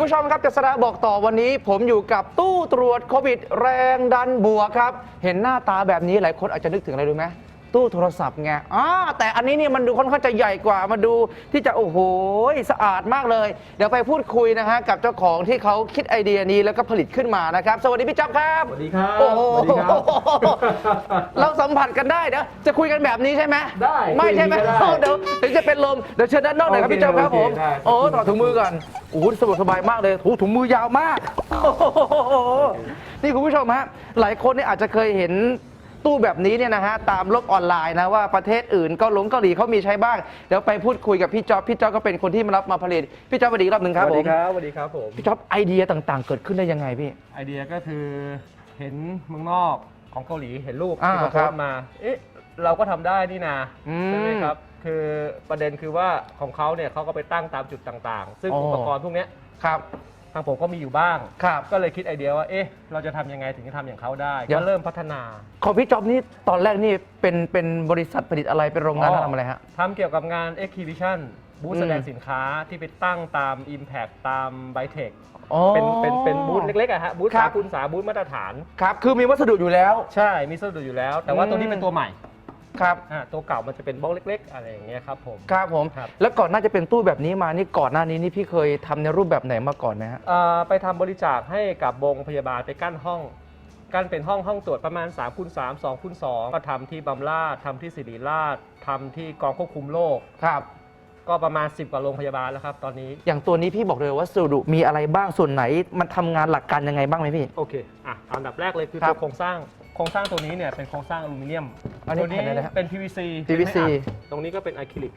คุณผู้ชมครับจะสดาบอกต่อวันนี้ผมอยู่กับตู้ตรวจโควิดแรงดันบวกครับ เห็นหน้าตาแบบนี้หลายคนอาจจะนึกถึงอะไรรู้ไหม ตู้โทรศัพท์ไงอ่าแต่อันนี้เนี่ยมันดูค่อนข้างจะใหญ่กว่า มาดูที่จะโอ้โหสะอาดมากเลย เดี๋ยวไปพูดคุยนะฮะกับเจ้าของที่เขาคิดไอเดียนี้แล้วก็ผลิตขึ้นมานะครับ สวัสดีพี่จ๊อบครับสวัสดีครับโอ้โหสวัสดีครับเราสัมผัสกันได้เดี๋ยวจะคุยกันแบบนี้ใช่ไหมได้ไม่ใช่ไหมคุยกันได้โอ้เดี๋ยวเดี๋ยวจะเป็นลมเดี๋ยวเชิญด้านนอกหน่อยครับโอเคพี่จ๊อบครับผมโอเคได้ โอ้ถอดถุงมือก่อนโอ้โหสะดวกสบายมากเลยโอ้โหถุงมือยาวมากโอ้โหนี่คุณผู้ชมฮะหลายคนเนี่ยอาจจะเคยเห็น ตู้แบบนี้เนี่ยนะฮะตามโลกออนไลน์นะว่าประเทศอื่นเก็หลงเกาหลีเขามีใช้บ้างเดี๋ยวไปพูดคุยกับพี่จ๊อบพี่จ๊อบก็เป็นคนที่มารับมาผลิตพี่จ๊อบสวัสดีอีกรอบหนึ่งครับสวัผสดีมครับสวัสดีครับผมพี่จ๊อบไอเดียต่างๆ เกิดขึ้นได้ยังไงพี่ ไอเดียก็คือเห็นเมืองนอกของเกาหลีเห็นรูปอ่าที่เขาโพครัสบต์มา เอ๊ะเราก็ทำได้นี่นาอืมใช่ไหมครับ คือประเด็นคือว่าของเขาเนี่ยเขาก็ไปตั้งตามจุดต่างๆ ซึ่งอ๋ออุ อุปกรณ์พวกเนี้ยครับ ทางผมก็มีอยู่บ้าง ครับก็เลยคิดไอเดียว่า เอ๊ะ เราจะทำยังไงถึงจะทำอย่างเขาได้ เดี๋ยวก็เริ่มพัฒนา ของพี่จ๊อบนี่ตอนแรกนี่เป็นเป็นบริษัทผลิตอะไรเป็นโรงงานอ๋อทำอะไรฮะ ทำเกี่ยวกับงาน exhibition บูธอืม แสดงสินค้าที่ไปตั้งตาม Impact ตาม b i t e c h อ๋อเป็นเป็นเป็นบูธเล็กๆอะฮะบูธครัสาบคุณสาบูธมาตรฐาน ครับ คือมีวัสดุอยู่แล้ว ใช่ มีสดุอยู่แล้ว แต่ว่าอืม ตัวนี้เป็นตัวใหม่ ครับ อ่าตัวเก่ามันจะเป็นบล็อกเล็ก ๆ อะไรอย่างเงี้ยครับผม ครับผม ครับ แล้วก่อนหน่าจะเป็นตู้แบบนี้มานี่ก่อนหน้านี้นี่พี่เคยทำในรูปแบบไหนมาก่อนไหมฮะอ่าไปทำบริจาคให้กับโรงพยาบาลไปกั้นห้อง กั้นเป็นห้องห้องตรวจประมาณ3คูณ3 2คูณ2ก็ทำที่บำราศทำที่ศิริราชทำที่กองควบคุมโรคครับ ก็ประมาณ 10 กว่าโรงพยาบาลแล้วครับตอนนี้ อย่างตัวนี้พี่บอกเลยว่าวัสดุมีอะไรบ้างส่วนไหน มันทำงานหลักการยังไงบ้างไหมพี่ โอเค อะอันดับแรกเลยคือครัตับ วโครงสร้างโครงสร้างตัวนี้เนี่ยเป็นโครงสร้างอลูมิเนียมอันนี้ตัวแผ่นอะไรนะฮะเป็น PVC เป็น PVC ไม่อัดตรงนี้ก็เป็นอะคริลิก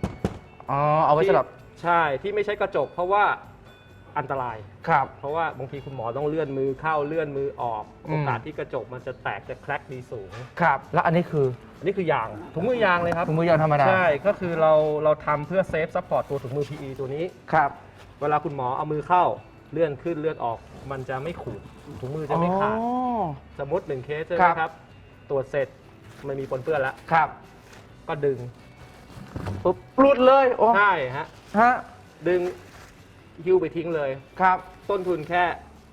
อ๋อเอาไว้สำหรับใช่ที่ไม่ใช่กระจก เพราะว่าอันตราย ครับ เพราะว่าบางทีคุณหมอต้องเลื่อนมือเข้าเลื่อนมือออกอืม โอกาสที่กระจกมันจะแตกจะแครกมีสูง ครับ แล้วอันนี้คืออันนี้คือยางถุงมือยางเลยครับถุงมือยางธรรมดาใช่ก็คือเราเราทำเพื่อเซฟซัพพอร์ตตัวถุงมือ PE ตัวนี้ ครับ เวลาคุณหมอเอามือเข้า เลื่อนขึ้นเลื่อนออกมันจะไม่ขูดถุงมือจะไม่ขาด อ๋อ สมมติหนึ่งเคสใช่ไหคมรับครับตรวจเสร็จไม่มีปนเปื้อนแล้ว ครับก็ดึงปุ๊บหลุดเลยโอ้ใช่ฮะ ฮะดึงฮิ้วไปทิ้งเลย ครับ ต้นทุนแค่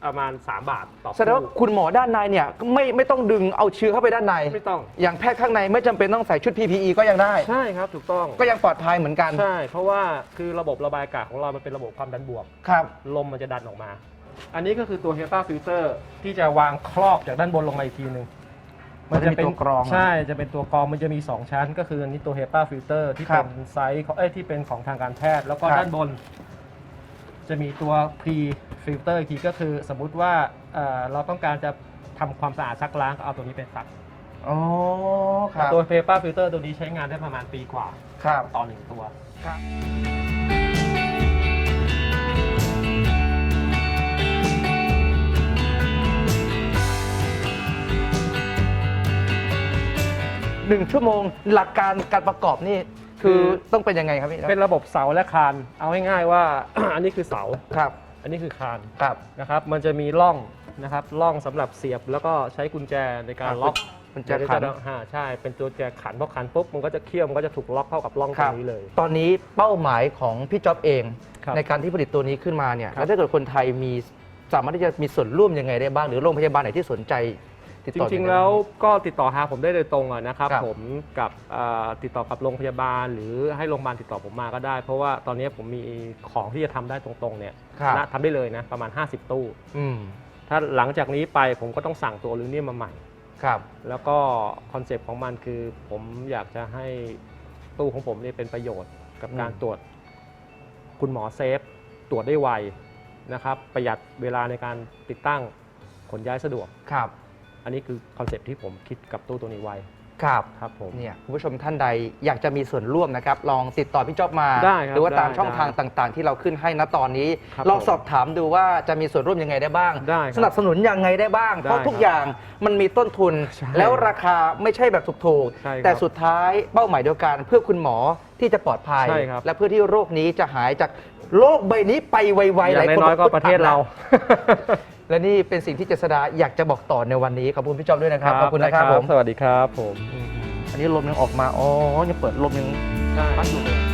ประมาณ 3 บาทต่อแสดงว่าคู่คุณหมอด้านในเนี่ยไม่ไม่ต้องดึงเอาเชื้อเข้าไปด้านใน ไม่ต้อง อย่างแพทย์ข้างในไม่จำเป็นต้องใส่ชุด PPE ก็ยังได้ ใช่ครับถูกต้อง ก็ยังปลอดภัยเหมือนกันใช่ เพราะว่าคือระบบระบายอากาศของเรามันเป็นระบบความดันบวก ครับ ลมมันจะดันออกมา อันนี้ก็คือตัว HEPA filter ที่จะวางครอบจากด้านบนลงมาอีกทีหนึ่งมันจะมีตัวกรองใช่ จะเป็นตัวกรองมันจะมี 2 ชั้น ก็คืออันนี้ตัว HEPA filter ที่ครัเป็บนไซส์ของเอ้ยที่เป็นของทางการแพทย์ แล้วก็ครับ ด้านบน จะมีตัว pre filter อีกทีก็คือสมมุติว่าเอ่อเราต้องการจะทำความสะอาดซักล้างก็เอาตัวนี้ไปซักอ๋อครับตัว HEPA filter ตัวนี้ใช้งานได้ประมาณปีกว่าครับต่อหนึ่งตัวหนึ่งชั่วโมงหลักการการประกอบนี่ คือคือต้องเป็นยังไงครับพี่เป็นระบบเสาและคาน เอาง่ายๆว่า อันนี้คือเสาครับ อันนี้คือคานครับนะครับ มันจะมีร่องนะครับร่องสำหรับเสียบแล้วก็ใช้กุญแจในการล็อกมันจะขันอ่าใช่ เป็นตัวแจขันพอขันปุ๊บมันก็จะเคี่ยวมันก็จะถูกล็อกเข้ากับร่องคตรรับงนี้เลย ตอนนี้เป้าหมายของพี่จ๊อบเองครับในการที่ผลิตตัวนี้ขึ้นมาเนี่ยครับแล้วถ้าเกิดคนไทยมีสามารถที่จะมีส่วนร่วมยังไงได้บ้าง หรือโรงพยาบาลไหนที่สนใจ ติดจต่อริงยัไๆแล้วก็ติดต่อหาผมได้โดยตรงอะนะครับ ครับผมกับอ่าติดต่อกับโรงพยาบาล หรือให้โรงพยาบาลติดต่อผมมาก็ได้ เพราะว่าตอนนี้ผมมีของที่จะทำได้ตรงๆเนี่ยครับ นะทำได้เลยนะประมาณ 50 ตู้ อืมถ้าหลังจากนี้ไปผมก็ต้องสั่งตัวอลูมิเนียมมาใหม่ ครับ แล้วก็คอนเซปต์ของมันคือผมอยากจะให้ตู้ของผมเนี่ยเป็นประโยชน์กับการอืมตรวจ คุณหมอเซฟ ตรวจได้ไวนะครับ ประหยัดเวลาในการติดตั้งขนย้ายสะดวก ครับ อันนี้คือคอนเซปต์ที่ผมคิดกับตู้ตัวนี้ไว้ครับครับผม เนี่ยคุณผู้ชมท่านใดอยากจะมีส่วนร่วมนะครับ ลองติดต่อพี่จ๊อบมา ได้ครับหรือว่าตามได้ช่องทางได้ต่างๆ ที่เราขึ้นให้ณตอนนี้ ครับลองผมสอบถามดูว่าจะมีส่วนร่วมยังไงได้บ้าง ได้ครับสนับสนุนยังไงได้บ้าง ได้เพราะทุกครับอย่างมันมีต้นทุน ใช่แล้วราคาไม่ใช่แบบถูกใช่ครับๆแต่สุดท้ายเป้าหมายเดียวกัน เพื่อคุณหมอที่จะปลอดภัย ใช่ครับ และเพื่อที่โรคนี้จะหายจากโลกใบนี้ไปไวอๆหลาย่ายงคนน้อยๆก็บประเทศเรา และนี่เป็นสิ่งที่เจษดาอยากจะบอกต่อในวันนี้ขอบคุณพี่จ๊อบด้วยนะครับขอบคุณนะครับได้ผมสวัสดีครับผม อันนี้ลมยังออกมาอ๋อยังเปิดลมยังใช่พัดอยู่เลย